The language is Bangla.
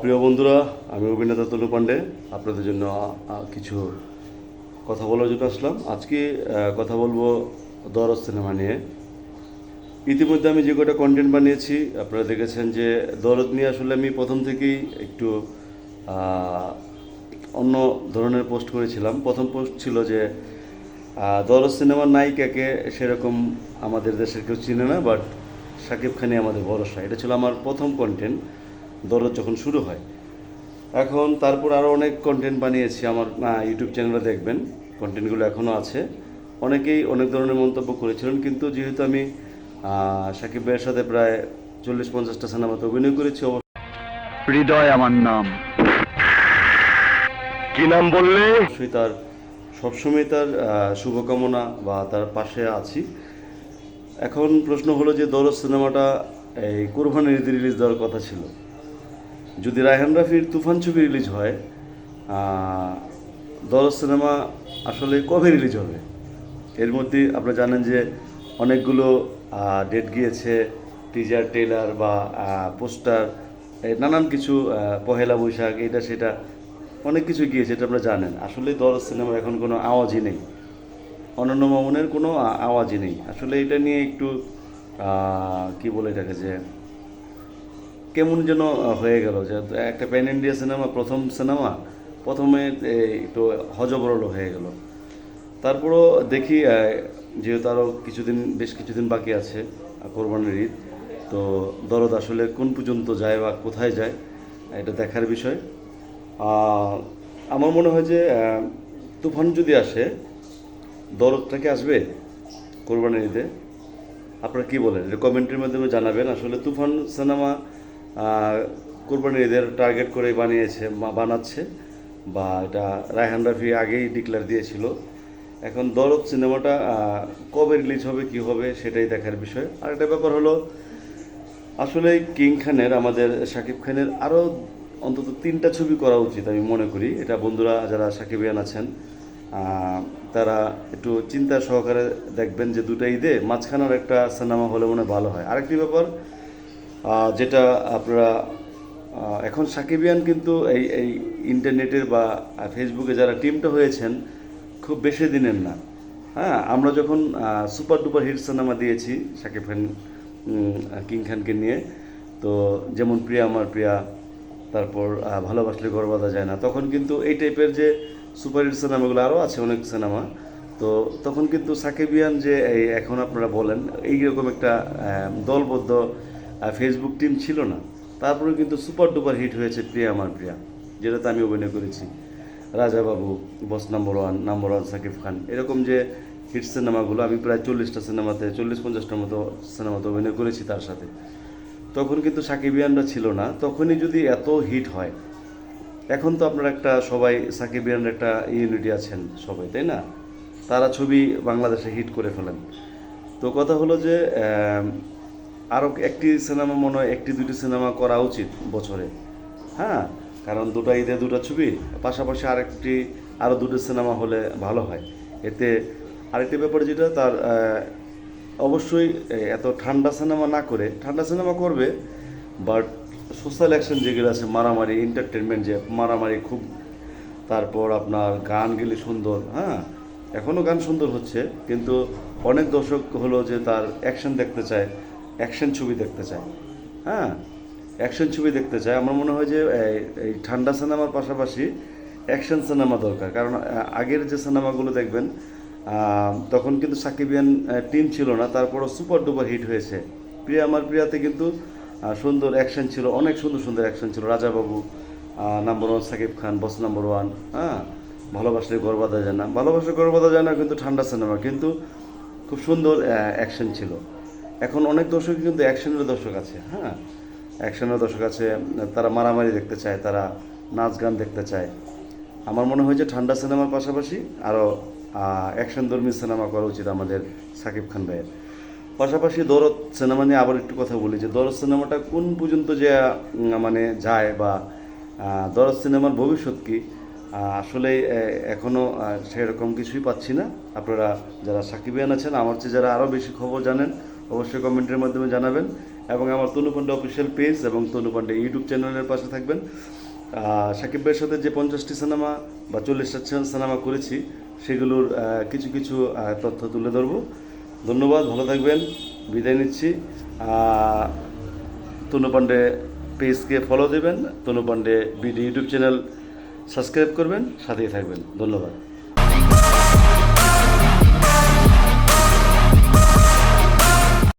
প্রিয় বন্ধুরা, আমি অভিনেতা তনু পাণ্ডে। আপনাদের জন্য কিছু কথা বলার জন্য আসলাম। আজকে কথা বলব দরজ সিনেমা নিয়ে। ইতিমধ্যে আমি যে কটা কন্টেন্ট বানিয়েছি, আপনারা দেখেছেন যে দরদ নিয়ে আসলে আমি প্রথম থেকেই একটু অন্য ধরনের পোস্ট করেছিলাম। প্রথম পোস্ট ছিল যে দরদ সিনেমার নায়িকাকে সেরকম আমাদের দেশের কেউ চিনে না বাট শাকিব খানই আমাদের ভরসা। এটা ছিল আমার প্রথম কন্টেন্ট দরদ যখন শুরু হয়। এখন তারপর আরও অনেক কন্টেন্ট বানিয়েছি আমার ইউটিউব চ্যানেলে দেখবেন। কন্টেন্টগুলো এখনও আছে। অনেকেই অনেক ধরনের মন্তব্য করেছিলেন কিন্তু যেহেতু আমি শাকিব ভাইয়ের সাথে প্রায় চল্লিশ পঞ্চাশটা সিনেমাতে অভিনয় করেছি হৃদয় আমার নাম। কি নাম বললে? অবশ্যই তার সবসময় তার শুভকামনা বা তার পাশে আছি। এখন প্রশ্ন হলো যে দরজ সিনেমাটা এই কোরবানির ঈদে রিলিজ দেওয়ার কথা ছিল। যদি রায়হান রাফির তুফান ছবি রিলিজ হয় দরজ সিনেমা আসলে কবে রিলিজ হবে? এর মধ্যে আপনারা জানেন যে অনেকগুলো ডেট গিয়েছে টিজার টেলার বা পোস্টার নানান কিছু পহেলা বৈশাখ এটা সেটা অনেক কিছু গিয়েছে, এটা আপনারা জানেন। আসলে দরজ সিনেমার এখন কোনো আওয়াজই নেই। অনন্য মামুনের কোনো আওয়াজই নেই। আসলে এটা নিয়ে একটু কি বলে এটাকে যে কেমন যেন হয়ে গেল। যে একটা প্যান ইন্ডিয়া সিনেমা প্রথম সিনেমা প্রথমে একটু হজবরল হয়ে গেল। তারপরও দেখি যেহেতু আরও কিছুদিন, বেশ কিছুদিন বাকি আছে কোরবানির ঈদ, তো দরদ আসলে কোন পর্যন্ত যায় বা কোথায় যায়, এটা দেখার বিষয়। আমার মনে হয় যে তুফান যদি আসে দরদটাকে আসবে কোরবানির ঈদে? আপনারা কী বলেন? এটা কমেন্টের মাধ্যমে জানাবেন। আসলে তুফান সিনেমা কোরবানির ঈদের টার্গেট করে বানিয়েছে বানাচ্ছে, বা এটা রায়হান রাফি আগেই ডিক্লেয়ার দিয়েছিল। এখন দরদ সিনেমাটা কবে রিলিজ হবে, কি হবে, সেটাই দেখার বিষয়। আর একটা ব্যাপার হলো, আসলে কিং খানের, আমাদের শাকিব খানের আরও অন্তত তিনটা ছবি করা উচিত আমি মনে করি। এটা বন্ধুরা যারা সাকিবিয়ান আছেন তারা একটু চিন্তা সহকারে দেখবেন যে দুটা ঈদে মাঝখানের একটা সিনেমা হলে মনে ভালো হয়। আরেকটি ব্যাপার যেটা আপনারা এখন সাকিবিয়ান কিন্তু এই এই ইন্টারনেটের বা ফেসবুকে যারা টিমটা হয়েছেন, খুব বেশি দিনের না। হ্যাঁ আমরা যখন সুপার ডুপার হিট সিনেমা দিয়েছি সাকিব খান কিং খানকে নিয়ে, তো যেমন প্রিয়া আমার প্রিয়া, তারপর ভালোবাসলে গর্বাদা যায় না, তখন কিন্তু এই টাইপের যে সুপার হিট সিনেমাগুলো আরও আছে অনেক সিনেমা, তো তখন কিন্তু সাকিবিয়ান যে এখন আপনারা বলেন, এইরকম একটা দলবদ্ধ ফেসবুক টিম ছিল না। তারপরে কিন্তু সুপার ডুপার হিট হয়েছে প্রিয়া আমার প্রিয়া, যেটাতে আমি অভিনয় করেছি। Raja Babu boss number one number one Shakib Khan, এরকম যে হিট সিনেমাগুলো আমি প্রায় চল্লিশটা সিনেমাতে চল্লিশ পঞ্চাশটার মতো সিনেমাতে অভিনয় করেছি তার সাথে। তখন কিন্তু সাকিবিয়ানরা ছিল না, তখনই যদি এত হিট হয়, এখন তো আপনারা একটা সবাই সাকিবিয়ানরা একটা ইউনিটি আছেন সবাই, তাই না? তারা ছবি বাংলাদেশে হিট করে ফেলেন। তো কথা হলো যে আরও একটি সিনেমা মনে হয় একটি দুটি সিনেমা করা উচিত বছরে। হ্যাঁ? কারণ দুটো ঈদে দুটো ছবি, পাশাপাশি আরেকটি আরও দুটো সিনেমা হলে ভালো হয়। এতে আরেকটি ব্যাপার যেটা, তার অবশ্যই এত ঠান্ডা সিনেমা না করে, ঠান্ডা সিনেমা করবে, বাট সোশ্যাল অ্যাকশন যেগুলো আছে, মারামারি এন্টারটেনমেন্ট যে, মারামারি খুব, তারপর আপনার গান গেলে সুন্দর হ্যাঁ? এখনও গান সুন্দর হচ্ছে, কিন্তু অনেক দর্শক হলো যে তার অ্যাকশন দেখতে চায় অ্যাকশন ছবি দেখতে চায়। হ্যাঁ অ্যাকশন ছবি দেখতে চায়। আমার মনে হয় যে, এই- ঠান্ডা সিনেমার পাশাপাশি অ্যাকশন সিনেমা দরকার। কারণ আগের যে সিনেমাগুলো দেখবেন তখন কিন্তু সাকিবিয়ান টিম ছিল না। তারপরও সুপার ডুপার হিট হয়েছে। প্রিয়া আমার প্রিয়াতে কিন্তু সুন্দর অ্যাকশন ছিল। অনেক সুন্দর সুন্দর অ্যাকশন ছিল। Rajababu number one Shakib Khan boss number one হ্যাঁ? ভালোবাসলে গর্বাদা যায় না ভালোবাসলে গর্বাদা যায় না কিন্তু ঠান্ডা সিনেমা। কিন্তু খুব সুন্দর অ্যাকশন ছিল। এখন অনেক দর্শক কিন্তু অ্যাকশনের দর্শক আছে হ্যাঁ? অ্যাকশনের দর্শক আছে, তারা মারামারি দেখতে চায়, তারা নাচ গান দেখতে চায়। আমার মনে হয় যে ঠান্ডা সিনেমার পাশাপাশি আরও অ্যাকশন অ্যাকশনধর্মী সিনেমা করা উচিত আমাদের সাকিব খান ভাইয়ের। পাশাপাশি দরদ সিনেমা নিয়ে আবার একটু কথা বলি যে দরদ সিনেমাটা কোন পর্যন্ত যে মানে যায় বা দরদ সিনেমার ভবিষ্যৎ কি আসলে এখনও সেরকম কিছুই পাচ্ছি না। আপনারা যারা সাকিবিয়ান আছেন, আমার চেয়ে যারা আরও বেশি খবর জানেন অবশ্যই কমেন্টের মাধ্যমে জানাবেন এবং আমার তনু পান্ডে অফিসিয়াল পেজ এবং তনু পান্ডে ইউটিউব চ্যানেলের পাশে থাকবেন। সাকিব ভাইয়ের সাথে যে পঞ্চাশটি সিনেমা বা চল্লিশটা সিনেমা করেছি, সেগুলোর কিছু কিছু তথ্য তুলে ধরবো। ধন্যবাদ, ভালো থাকবেন, বিদায় নিচ্ছি। তনু পান্ডে পেজকে ফলো দেবেন, Tanu Pandey BD YouTube channel subscribe করবেন, সাথেই থাকবেন। ধন্যবাদ।